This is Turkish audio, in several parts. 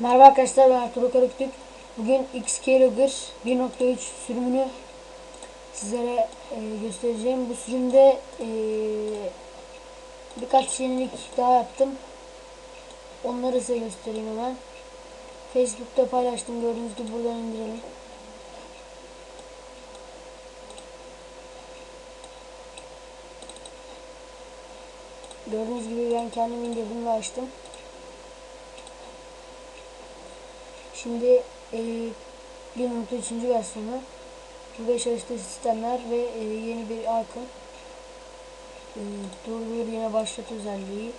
Merhaba arkadaşlar ben Ertuğrul Karabütük. Bugün X-Keylogger 1.3 sürümünü sizlere e, göstereceğim. Bu sürümde e, birkaç yenilik daha yaptım. Onları size göstereyim hemen. Facebook'ta paylaştım gördüğünüz gibi buradan indirelim. Gördüğünüz gibi ben kendim indirdim ve açtım. Şimdi e, 1.3. versiyonu burada çalıştığı sistemler ve e, yeni bir icon. E, durdur yine başlat özelliği.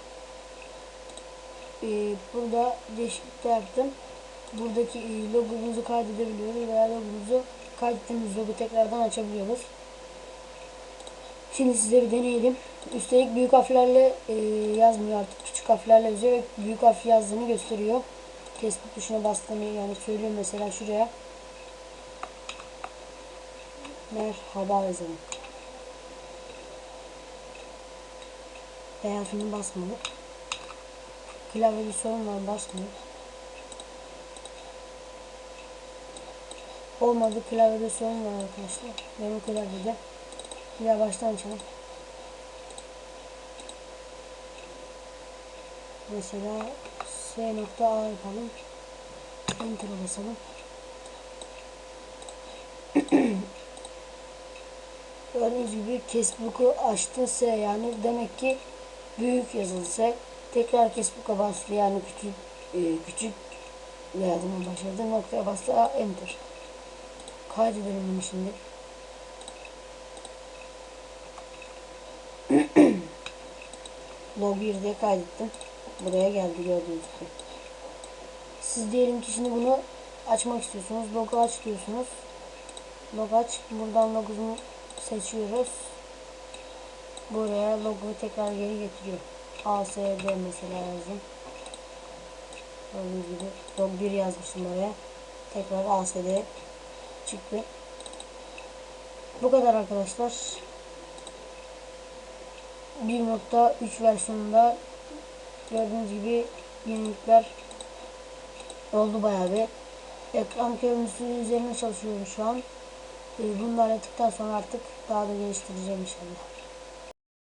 E, burada değişiklikler yaptım. Buradaki e, logomuzu kaydedebiliyoruz veya logomuzu kaydettiğimiz logo tekrardan açabiliyoruz. Şimdi size bir deneyelim. Üstelik büyük harflerle e, yazmıyor artık. Küçük harflerle yazıyor ve büyük harf yazdığını gösteriyor Facebook tuşuna bastığını yani söylüyorum mesela şuraya merhaba yazalım. B harfini basmadık. Klavyede sorun var basmıyor. Olmadı klavyede sorun var arkadaşlar. Benim klavyede. Bir daha baştan açalım. Mesela S nokta A yapalım. Enter'a basalım. Gördüğünüz gibi Facebook'u açtı S yani demek ki büyük yazılı S. Tekrar Facebook'a bastı yani küçük e, küçük yazmaya başladı. Noktaya bastı A, Enter. Kaydedelim bunu şimdi. Log 1'de kaydettim. Buraya geldi gördüğünüz gibi. Siz diyelim ki şimdi bunu açmak istiyorsunuz. Logo aç diyorsunuz. Logo aç. Buradan logonu seçiyoruz. Buraya logoyu tekrar geri getiriyor. ASD mesela yazdım. Gördüğünüz gibi log 1 yazmıştım oraya. Tekrar ASD çıktı. Bu kadar arkadaşlar. 1.3 versiyonunda gördüğünüz gibi yenilikler oldu bayağı bir. Ekran görüntüsü üzerine çalışıyorum şu an. Ee, da hallettikten sonra artık daha da geliştireceğim inşallah.